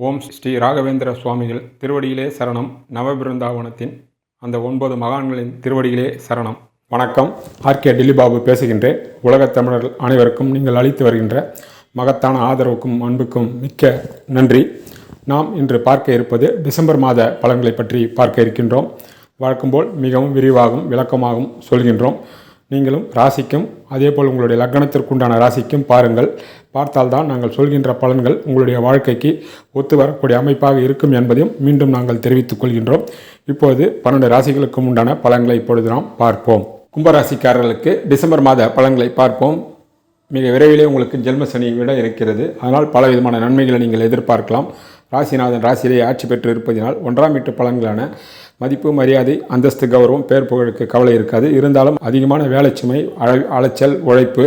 ஓம் ஸ்ரீ ராகவேந்திர சுவாமிகள் திருவடியிலே சரணம். நவபிருந்தாவனத்தின் அந்த ஒன்பது மகான்களின் திருவடியிலே சரணம். வணக்கம். ஆர்கே டில்லிபாபு பேசுகின்றேன். உலகத் தமிழர்கள் அனைவருக்கும் நீங்கள் அளித்து வருகின்ற மகத்தான ஆதரவுக்கும் அன்புக்கும் மிக்க நன்றி. நாம் இன்று பார்க்க இருப்பது டிசம்பர் மாத பலன்களை பற்றி பார்க்க இருக்கின்றோம். வழக்கம்போல் மிகவும் விரிவாகவும் விளக்கமாகவும் சொல்கின்றோம். நீங்களும் ராசிக்கும் அதேபோல் உங்களுடைய லக்னத்திற்குண்டான ராசிக்கும் பாருங்கள். பார்த்தால்தான் நாங்கள் சொல்கின்ற பலன்கள் உங்களுடைய வாழ்க்கைக்கு ஒத்து வரக்கூடிய அமைப்பாக இருக்கும் என்பதையும் மீண்டும் நாங்கள் தெரிவித்துக் கொள்கின்றோம். இப்போது பன்னெண்டு ராசிகளுக்கும் உண்டான பலன்களை இப்பொழுது நாம் பார்ப்போம். கும்பராசிக்காரர்களுக்கு டிசம்பர் மாத பலன்களை பார்ப்போம். மிக விரைவிலே உங்களுக்கு ஜென்மசனி விட இருக்கிறது. அதனால் பல விதமான நன்மைகளை நீங்கள் எதிர்பார்க்கலாம். ராசிநாதன் ராசியிலே ஆட்சி பெற்று இருப்பதினால் ஒன்றாம் வீட்டு பலன்களான மதிப்பு மரியாதை அந்தஸ்து கௌரவம் பேர் புகழுக்கு கவலை இருக்காது. இருந்தாலும் அதிகமான வேலைச்சுமை அழ அலைச்சல் உழைப்பு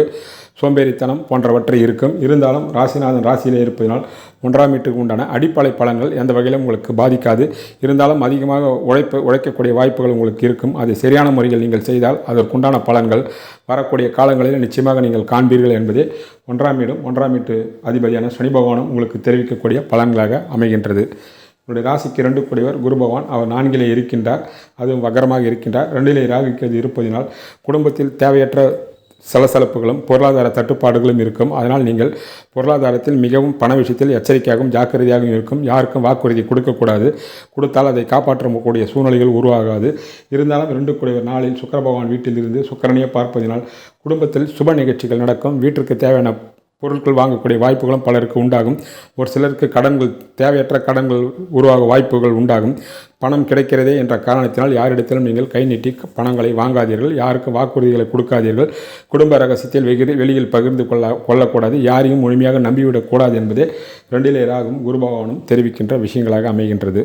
சோம்பேறித்தனம் போன்றவற்றை இருக்கும். இருந்தாலும் ராசிநாதன் ராசியிலே இருப்பதனால் ஒன்றாம் வீட்டுக்கு உண்டான அடிப்படை பலன்கள் எந்த வகையிலும் உங்களுக்கு பாதிக்காது. இருந்தாலும் அதிகமாக உழைப்பு உழைக்கக்கூடிய வாய்ப்புகள் உங்களுக்கு இருக்கும். அதை சரியான முறையில் நீங்கள் செய்தால் அதற்குண்டான பலன்கள் வரக்கூடிய காலங்களில் நிச்சயமாக நீங்கள் காண்பீர்கள் என்பதே ஒன்றாம் வீடும் ஒன்றாம் வீட்டு அதிபதியான சனி பகவானும் உங்களுக்கு தெரிவிக்கக்கூடிய பலன்களாக அமைகின்றது. உங்களுடைய ராசிக்கு ரெண்டு கூடியவர் குரு பகவான் அவர் நான்கிலே இருக்கின்றார் அதுவும் வகரமாக இருக்கின்றார். ரெண்டிலே ராகுக்கு இருப்பதினால் குடும்பத்தில் தேவையற்ற சலசலப்புகளும் பொருளாதார தட்டுப்பாடுகளும் இருக்கும். அதனால் நீங்கள் பொருளாதாரத்தில் மிகவும் பண விஷயத்தில் எச்சரிக்கையாகவும் ஜாக்கிரதையாகவும் இருக்கும். யாருக்கும் வாக்குறுதி கொடுக்கக்கூடாது. கொடுத்தால் அதை காப்பாற்றக்கூடிய சூழ்நிலைகள் உருவாகாது. இருந்தாலும் ரெண்டு கூடிய நாளில் சுக்கர பகவான் வீட்டில் இருந்து சுக்கரனையே பார்ப்பதினால் குடும்பத்தில் சுப நிகழ்ச்சிகள் நடக்கும். வீட்டிற்கு தேவையான பொருட்கள் வாங்கக்கூடிய வாய்ப்புகளும் பலருக்கு உண்டாகும். ஒரு சிலருக்கு கடன்கள் தேவையற்ற கடன்கள் உருவாக வாய்ப்புகள் உண்டாகும். பணம் கிடைக்கிறதே என்ற காரணத்தினால் யாரிடத்திலும் நீங்கள் கை நீட்டி பணங்களை வாங்காதீர்கள். யாருக்கு வாக்குறுதிகளை கொடுக்காதீர்கள். குடும்ப ரகசியத்தில் வெகு வெளியில் பகிர்ந்து கொள்ள கொள்ளக்கூடாது. யாரையும் முழுமையாக நம்பிவிடக்கூடாது என்பதே ரெண்டிலே ராகும் குருபாவனும் தெரிவிக்கின்ற விஷயங்களாக அமைகின்றது.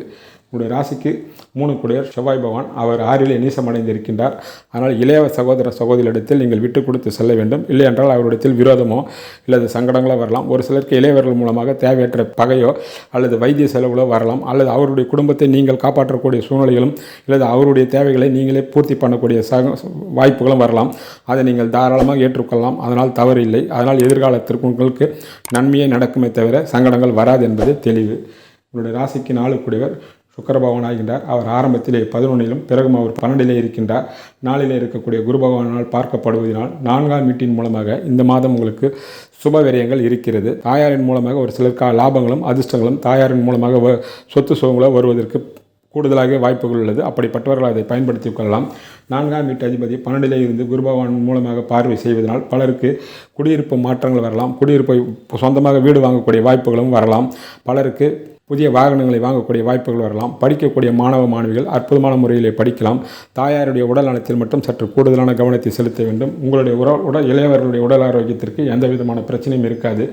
உங்களுடைய ராசிக்கு மூணு குடியர் செவ்வாய் பகவான். அவர் ஆறிலே நீசமடைந்திருக்கின்றார். அதனால் இளைய சகோதர சகோதரிடத்தில் நீங்கள் விட்டு கொடுத்து செல்ல வேண்டும். இல்லை என்றால் அவரிடத்தில் விரோதமோ அல்லது சங்கடங்களோ வரலாம். ஒரு சிலருக்கு இளையவர்கள் மூலமாக தேவையற்ற பகையோ அல்லது வைத்திய செலவுகளோ வரலாம். அல்லது அவருடைய குடும்பத்தை நீங்கள் காப்பாற்றக்கூடிய சூழ்நிலைகளும் அல்லது அவருடைய தேவைகளை நீங்களே பூர்த்தி பண்ணக்கூடிய சக வாய்ப்புகளும் வரலாம். அதை நீங்கள் தாராளமாக ஏற்றுக்கொள்ளலாம். அதனால் தவறு இல்லை. அதனால் எதிர்காலத்திற்கு உங்களுக்கு நன்மையே நடக்குமே தவிர சங்கடங்கள் வராது என்பது தெளிவு. உங்களுடைய ராசிக்கு நாலு கூடியவர் சுக்கரபகவான் ஆகின்றார் அவர் ஆரம்பத்திலே பதினொன்றிலும் பிறகும் அவர் பன்னெண்டிலே இருக்கின்றார். நாளிலே இருக்கக்கூடிய குரு பகவானால் பார்க்கப்படுவதனால் நான்காம் வீட்டின் மூலமாக இந்த மாதம் உங்களுக்கு சுப விரயங்கள் இருக்கிறது. தாயாரின் மூலமாக ஒரு சிலருக்கு லாபங்களும் அதிர்ஷ்டங்களும் தாயாரின் மூலமாக வ- சொத்து சுகங்களோ வருவதற்கு கூடுதலாக வாய்ப்புகள் உள்ளது. அப்படிப்பட்டவர்கள் அதை பயன்படுத்திக் கொள்ளலாம். நான்காம் வீட்டு அதிபதி பன்னெண்டிலே இருந்து குரு பகவான் மூலமாக பார்வை செய்வதனால் பலருக்கு குடியிருப்பு மாற்றங்கள் வரலாம். குடியிருப்பை சொந்தமாக வீடு வாங்கக்கூடிய வாய்ப்புகளும் வரலாம். பலருக்கு புதிய வாகனங்களை வாங்கக்கூடிய வாய்ப்புகள் வரலாம். படிக்கக்கூடிய மாணவ மாணவிகள் அற்புதமான முறையிலே படிக்கலாம். தாயாருடைய உடல் நலத்தில் மட்டும் சற்று கூடுதலான கவனத்தை செலுத்த வேண்டும். உங்களுடைய உடல் உடல் இளையவர்களுடைய உடல் ஆரோக்கியத்திற்கு எந்த விதமான பிரச்சனையும் இருக்காது.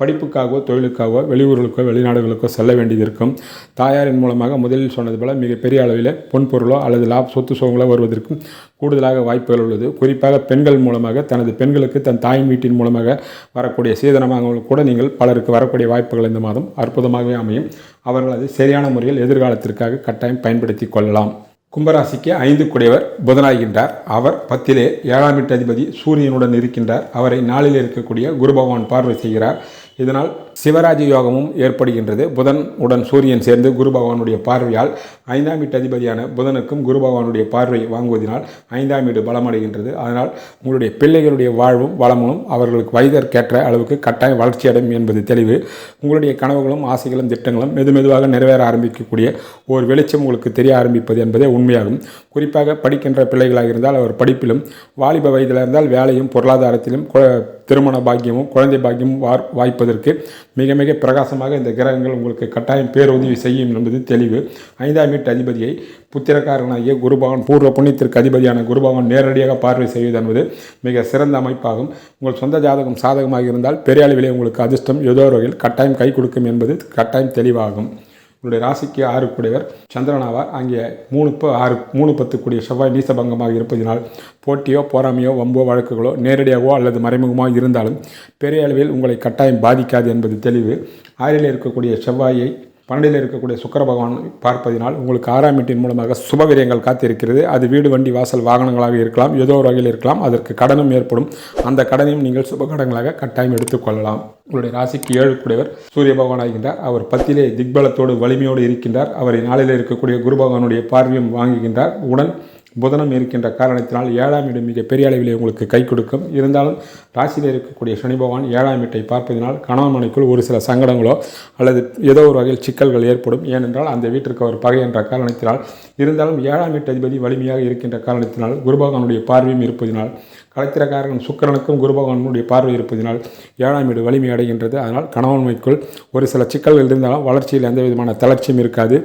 படிப்புக்காகவோ தொழிலுக்காகவோ வெளியூர்களுக்கோ வெளிநாடுகளுக்கோ செல்ல வேண்டியது இருக்கும். தாயாரின் மூலமாக முதலில் சொன்னது போல மிகப்பெரிய அளவில் பொன் பொருளோ அல்லது லாப் சொத்து சுகங்களோ வருவதற்கும் கூடுதலாக வாய்ப்புகள் உள்ளது. குறிப்பாக பெண்கள் மூலமாக தனது பெண்களுக்கு தன் தாயின் வீட்டின் மூலமாக வரக்கூடிய சீதனமாக கூட நீங்கள் பலருக்கு வரக்கூடிய வாய்ப்புகள் இந்த மாதம் அற்புதமாகவே அமையும். அவர்கள் அதை சரியான முறையில் எதிர்காலத்திற்காக கட்டாயம் பயன்படுத்தி கொள்ளலாம். கும்பராசிக்கு ஐந்து குடையவர் புதனாகின்றார். அவர் பத்திலே ஏழாம் வீட்டு அதிபதி சூரியனுடன் இருக்கின்றார். அவரை நாளில் இருக்கக்கூடிய குரு பகவான் பார்வை செய்கிறார். இதனால் சிவராஜ யோகமும் ஏற்படுகின்றது. புதன் உடன் சூரியன் சேர்ந்து குரு பகவானுடைய பார்வையால் ஐந்தாம் வீட்டு அதிபதியான புதனுக்கும் குரு பகவானுடைய பார்வை வாங்குவதனால் ஐந்தாம் வீடு பலமடைகின்றது. அதனால் உங்களுடைய பிள்ளைகளுடைய வாழ்வும் வளமும் அவர்களுக்கு வயதிற்கேற்ற அளவுக்கு கட்டாயம் வளர்ச்சி அடையும் என்பது தெளிவு. உங்களுடைய கனவுகளும் ஆசைகளும் திட்டங்களும் மெது மெதுவாக நிறைவேற ஆரம்பிக்கக்கூடிய ஒரு வெளிச்சம் உங்களுக்கு தெரிய ஆரம்பிப்பது என்பதே உண்மையாகும். குறிப்பாக படிக்கின்ற பிள்ளைகளாக இருந்தால் அவர் படிப்பிலும் வாலிப வயதில் இருந்தால் வேலையும் பொருளாதாரத்திலும் திருமண பாக்கியமும் குழந்தை பாக்கியமும் வார் வாய்ப்பதற்கு மிக மிக பிரகாசமாக இந்த கிரகங்கள் உங்களுக்கு கட்டாயம் பேருதவி செய்யும் என்பது தெளிவு. ஐந்தாம் வீட்டு அதிபதியை புத்திரக்காரனாகிய குருபகவான் பூர்வ புண்ணியத்திற்கு அதிபதியான குருபகவான் நேரடியாக பார்வை செய்வது என்பது மிக சிறந்த அமைப்பாகும். உங்கள் சொந்த ஜாதகம் சாதகமாக இருந்தால் பெரிய அளவிலே உங்களுக்கு அதிர்ஷ்டம் ஏதோ வகையில் கட்டாயம் கை கொடுக்கும் என்பது கட்டாயம் தெளிவாகும். உங்களுடைய ராசிக்கு ஆறு கூடியவர் சந்திரனாவார் அங்கே மூணு ப ஆறு மூணு பத்து கூடிய செவ்வாய் நீசபங்கமாக இருப்பதினால் போட்டியோ போராமையோ வம்போ வழக்குகளோ நேரடியாகவோ அல்லது மறைமுகமாக இருந்தாலும் பெரிய அளவில் உங்களை கட்டாயம் பாதிக்காது என்பது தெளிவு. ஆறில் இருக்கக்கூடிய செவ்வாயை பன்னெண்டில் இருக்கக்கூடிய சுக்கர பகவான் பார்ப்பதினால் உங்களுக்கு ஆறாம் வீட்டின் மூலமாக சுபவிரியங்கள் காத்திருக்கிறது. அது வீடு வண்டி வாசல் வாகனங்களாக இருக்கலாம். ஏதோ ஒரு வகையில் இருக்கலாம். அதற்கு கடனும் ஏற்படும். அந்த கடனையும் நீங்கள் சுபகடங்களாக கட்டாயம் எடுத்துக்கொள்ளலாம் உங்களுடைய ராசிக்கு ஏழு கூடியவர் சூரிய பகவான் ஆகின்றார். அவர் பத்திலே திக்பலத்தோடு வலிமையோடு இருக்கின்றார். அவரை நாளில் இருக்கக்கூடிய குரு பகவானுடைய பார்வையும் வாங்குகின்றார். உடன் புதனம் இருக்கின்ற காரணத்தினால் ஏழாம் இடம் மிக பெரிய அளவிலே உங்களுக்கு கை கொடுக்கும். இருந்தாலும் ராசியில் இருக்கக்கூடிய சனி பகவான் ஏழாம் வீட்டை பார்ப்பதினால் கணவன் மனைக்குள் ஒரு சில சங்கடங்களோ அல்லது ஏதோ ஒரு வகையில் சிக்கல்கள் ஏற்படும். ஏனென்றால் அந்த வீட்டிற்கு அவர் பகை என்ற காரணத்தினால் இருந்தாலும் ஏழாம் வீட்டு அதிபதி வலிமையாக இருக்கின்ற காரணத்தினால் குருபகவானுடைய பார்வையும் இருப்பதினால் கலத்திரக்காரன் சுக்கிரனுக்கும் குரு பகவானுடைய பார்வை இருப்பதினால் ஏழாம் வீடு வலிமை அடைகின்றது. அதனால் கணவன்மைக்குள் ஒரு சில சிக்கல்கள் இருந்தாலும் வளர்ச்சியில் எந்த விதமான தளர்ச்சியும் இருக்காது.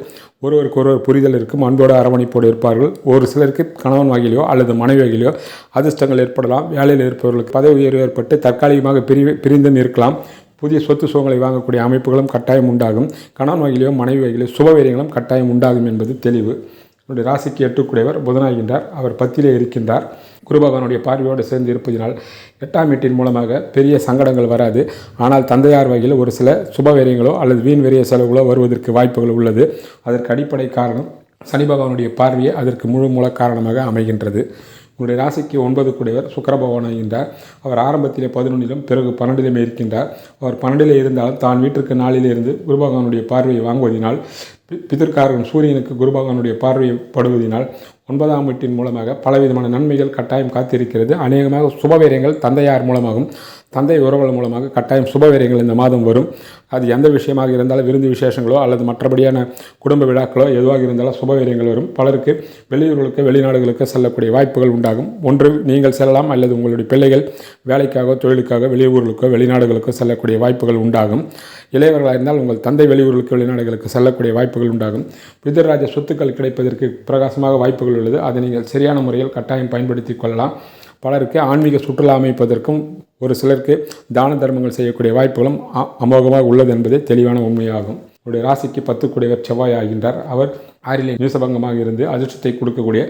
ஒருவருக்கு ஒருவர் புரிதல் இருக்கும் அன்போடு அரவணைப்போடு இருப்பார்கள். ஒரு சிலருக்கு கணவன் வகையிலோ அல்லது மனைவி வகையிலோ அதிர்ஷ்டங்கள் ஏற்படலாம். வேலையில் இருப்பவர்களுக்கு பதவி உயர்வு ஏற்பட்டு தற்காலிகமாக பிரி பிரிந்தும் இருக்கலாம் புதிய சொத்து சுகங்களை வாங்கக்கூடிய அமைப்புகளும் கட்டாயம் உண்டாகும். கணவன் வகையிலோ மனைவி வகையிலோ சுபவீரியங்களும் கட்டாயம் உண்டாகும் என்பது தெளிவு. என்னுடைய ராசிக்கு எட்டுக்குடையவர் புதனாகின்றார். அவர் பத்திலே இருக்கின்றார். குருபகவானுடைய பார்வையோடு சேர்ந்து இருப்பதினால் எட்டாம் வீட்டின் மூலமாக பெரிய சங்கடங்கள் வராது. ஆனால் தந்தையார் வகையில் ஒரு சில சுபவீரியங்களோ அல்லது வீண் வெறிய செலவுகளோ வருவதற்கு வாய்ப்புகள் உள்ளது. அதற்கு அடிப்படை காரணம் சனி பகவானுடைய பார்வையே அதற்கு முழு மூல காரணமாக அமைகின்றது. உங்களுடைய ராசிக்கு ஒன்பது கூடியவர் சுக்கரபகவான் ஆகின்றார். அவர் ஆரம்பத்திலே பதினொன்றிலும் பிறகு பன்னெண்டிலுமே இருக்கின்றார். அவர் பன்னெண்டிலே இருந்தாலும் தான் வீட்டிற்கு நாளிலே இருந்து பார்வையை வாங்குவதினால் பிதற்காரன் சூரியனுக்கு குரு பார்வையை பார்வை படுவதினால் ஒன்பதாம் வீட்டின் மூலமாக பலவிதமான நன்மைகள் கட்டாயம் காத்திருக்கிறது. அநேகமாக சுபவீரியங்கள் தந்தையார் மூலமாகவும் தந்தை உறவுகள் மூலமாக கட்டாயம் சுபவீரியங்கள் இந்த மாதம் வரும். அது எந்த விஷயமாக இருந்தாலும் விருந்து விசேஷங்களோ அல்லது மற்றபடியான குடும்ப விழாக்களோ எதுவாக இருந்தாலும் சுபவீரியங்கள் வரும். பலருக்கு வெளியூர்களுக்கு வெளிநாடுகளுக்கு செல்லக்கூடிய வாய்ப்புகள் உண்டாகும். ஒன்று நீங்கள் செல்லலாம் அல்லது உங்களுடைய பிள்ளைகள் வேலைக்காக தொழிலுக்காக வெளியூர்களுக்கோ வெளிநாடுகளுக்கோ செல்லக்கூடிய வாய்ப்புகள் உண்டாகும். இளையவர்களாக இருந்தால் உங்கள் தந்தை வெளியூர்களுக்கு வெளிநாடுகளுக்கு செல்லக்கூடிய வாய்ப்புகள் உண்டாகும். பிதர்ராஜ சொத்துக்கள் கிடைப்பதற்கு பிரகாசமாக வாய்ப்புகள் உள்ளது. அதை நீங்கள் சரியான முறையில் கட்டாயம் பயன்படுத்தி கொள்ளலாம். பலருக்கு ஆன்மீக சுற்றுலா அமைப்பதற்கும் ஒரு சிலருக்கு தான தர்மங்கள் செய்யக்கூடிய வாய்ப்புகளும் அ- அமோகமாக உள்ளது என்பதே தெளிவான உண்மையாகும். உடைய ராசிக்கு பத்து கூடியவர் செவ்வாய் ஆகின்றார் அவர் ஆறிலே நியூசபங்கமாக இருந்து அதிர்ஷ்டத்தை கொடுக்கக்கூடிய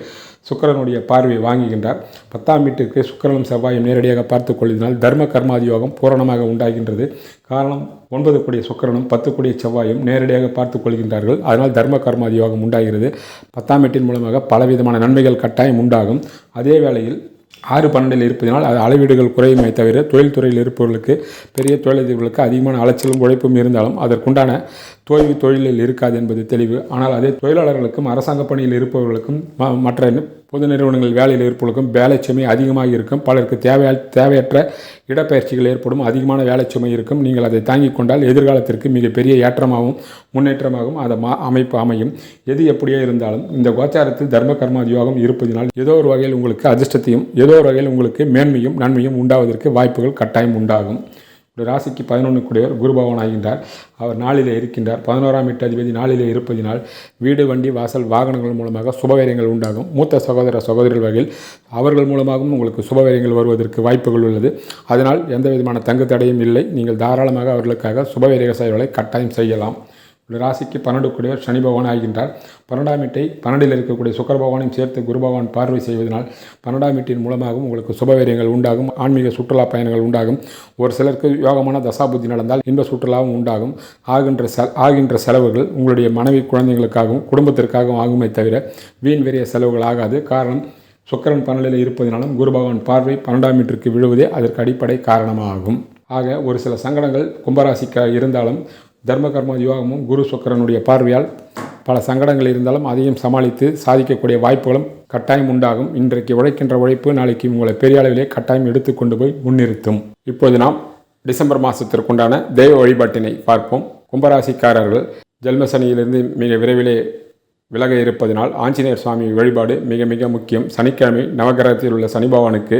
சுக்கிரனுடைய பார்வையை வாங்குகின்றார். பத்தாம் வீட்டுக்கு சுக்கரனும் செவ்வாயும் நேரடியாக பார்த்து கொள்வதனால் தர்ம கர்மாதி யோகம் பூரணமாக உண்டாகின்றது. காரணம் ஒன்பது கூடிய சுக்கரனும் பத்து கூடிய செவ்வாயும் நேரடியாக பார்த்து கொள்கின்றார்கள். அதனால் தர்ம கர்மாதி யோகம் உண்டாகிறது. பத்தாம் வீட்டின் மூலமாக பலவிதமான நன்மைகள் கட்டாயம் உண்டாகும். அதே வேளையில் ஆறு பன்னெண்டில் இருப்பதனால் அது அளவீடுகள் குறையுமே தவிர தொழில்துறையில் இருப்பவர்களுக்கு பெரிய தொழிலதிபர்களுக்கு அதிகமான அலைச்சலும் உழைப்பும் இருந்தாலும் அதற்குண்டான தோல்வி தொழிலில் இருக்காது என்பது தெளிவு. ஆனால் அதே தொழிலாளர்களுக்கும் அரசாங்க பணியில் இருப்பவர்களுக்கும் ம- மற்ற பொது நிறுவனங்கள் வேலையில் இருப்பவர்களுக்கும் வேலை சுமை அதிகமாக இருக்கும். பலருக்கு தேவையா தேவையற்ற இடப்பெயர்ச்சிகள் ஏற்படும். அதிகமான வேலை சுமை இருக்கும். நீங்கள் அதை தாங்கிக் கொண்டால் எதிர்காலத்திற்கு மிகப்பெரிய ஏற்றமாகவும் முன்னேற்றமாகவும் அந்த மா அமைப்பு அமையும். எது எப்படியோ இருந்தாலும் இந்த கோச்சாரத்தில் தர்ம கர்மாதி யோகம் இருப்பதினால் ஏதோ ஒரு வகையில் உங்களுக்கு அதிர்ஷ்டத்தையும் ஏதோ ஒரு வகையில் உங்களுக்கு மேன்மையும் நன்மையும் உண்டாவதற்கு வாய்ப்புகள் கட்டாயம் உண்டாகும். ராசிக்கு பதினொன்று கூடியவர் குரு ஆகின்றார். அவர் நாளிலே இருக்கின்றார். பதினோராம் எட்டு அதிபதி நாளிலே இருப்பதினால் வீடு வண்டி வாசல் வாகனங்கள் மூலமாக சுபவீரியங்கள் உண்டாகும். மூத்த சகோதர சகோதரிகள் வகையில் அவர்கள் மூலமாகவும் உங்களுக்கு சுபவீரியங்கள் வருவதற்கு வாய்ப்புகள் உள்ளது. அதனால் எந்த விதமான தங்கு தடையும் இல்லை. நீங்கள் தாராளமாக அவர்களுக்காக சுபவீரிய செயல்களை கட்டாயம் செய்யலாம். ஒரு ராசிக்கு பன்னெண்டு கூடியவர் சனி பகவான் ஆகின்றார். பன்னெண்டாம் வீட்டை பன்னெண்டில் இருக்கக்கூடிய சுக்கர பகவானையும் சேர்த்து குரு பகவான் பார்வை செய்வதனால் பன்னெண்டாம் வீட்டின் மூலமாகவும் உங்களுக்கு சுபவீரியங்கள் உண்டாகும் ஆன்மீக சுற்றுலா பயணங்கள் உண்டாகும். ஒரு சிலருக்கு யோகமான தசாபுத்தி நடந்தால் இன்ப சுற்றுலாவும் உண்டாகும். ஆகின்ற செ ஆகின்ற செலவுகள் உங்களுடைய மனைவி குழந்தைகளுக்காகவும் குடும்பத்திற்காகவும் ஆகுமே தவிர வீண் வெறிய செலவுகள் ஆகாது. காரணம் சுக்கரன் பன்னெண்டில் இருப்பதினாலும் குரு பகவான் பார்வை பன்னெண்டாம் வீட்டிற்கு விழுவதே அதற்கு அடிப்படை காரணமாகும். ஆக ஒரு சில சங்கடங்கள் கும்பராசிக்காக இருந்தாலும் தர்ம கர்ம யோகமும் குரு சுக்கரனுடைய பார்வையால் பல சங்கடங்கள் இருந்தாலும் அதையும் சமாளித்து சாதிக்கக்கூடிய வாய்ப்புகளும் கட்டாயம் உண்டாகும். இன்றைக்கு உழைக்கின்ற உழைப்பு நாளைக்கு உங்களை பெரிய அளவிலே கட்டாயம் எடுத்து கொண்டு போய் முன்னிறுத்தும். இப்போது நாம் டிசம்பர் மாதத்திற்குண்டான தெய்வ வழிபாட்டினை பார்ப்போம். கும்பராசிக்காரர்கள் ஜென்மசனியிலிருந்து மிக விரைவிலே விலக இருப்பதனால் ஆஞ்சநேயர் சுவாமி வழிபாடு மிக மிக முக்கியம். சனிக்கிழமை நவகிரகத்தில் உள்ள சனி பகவானுக்கு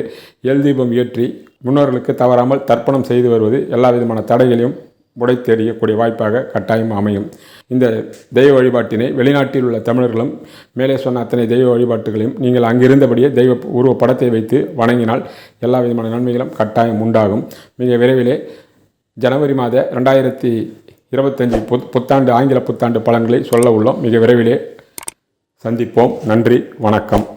எல் தீபம் ஏற்றி முன்னோர்களுக்கு தவறாமல் தர்ப்பணம் செய்து வருவது எல்லா விதமான தடைகளையும் உடைத்தெறியக்கூடிய வாய்ப்பாக கட்டாயம் அமையும். இந்த தெய்வ வழிபாட்டினை வெளிநாட்டில் உள்ள தமிழர்களும் மேலே சொன்ன அத்தனை தெய்வ வழிபாட்டுகளையும் நீங்கள் அங்கிருந்தபடியே தெய்வ உருவ படத்தை வைத்து வணங்கினால் எல்லா விதமான நன்மைகளும் கட்டாயம் உண்டாகும். மிக விரைவிலே ஜனவரி மாத ரெண்டாயிரத்தி இருபத்தஞ்சி புத் புத்தாண்டு ஆங்கில புத்தாண்டு பலன்களை சொல்ல உள்ளோம். மிக விரைவிலே சந்திப்போம். நன்றி வணக்கம்.